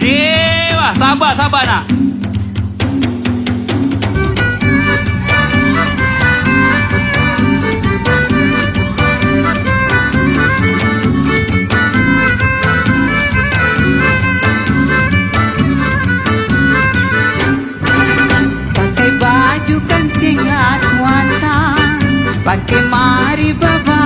Eh, wah, sabar, sabar nak. Pakai baju kancing aswasa Pakai mari babala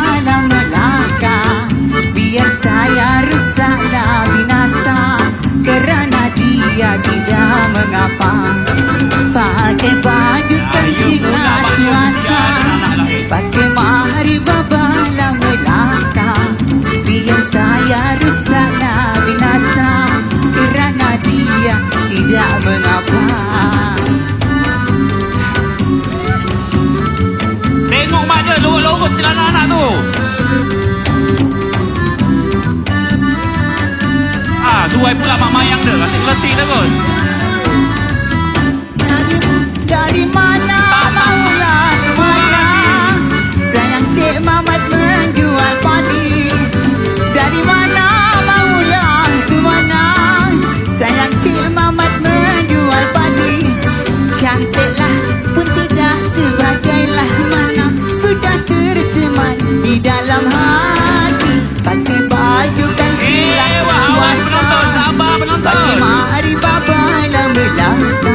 Saya rusaklah binasa Kerana dia tidak mengapa Tengok mak dia lurut-lurut celana anak tu. Ah, suai pula mak mayang dia. Letih-letih terus. bailar.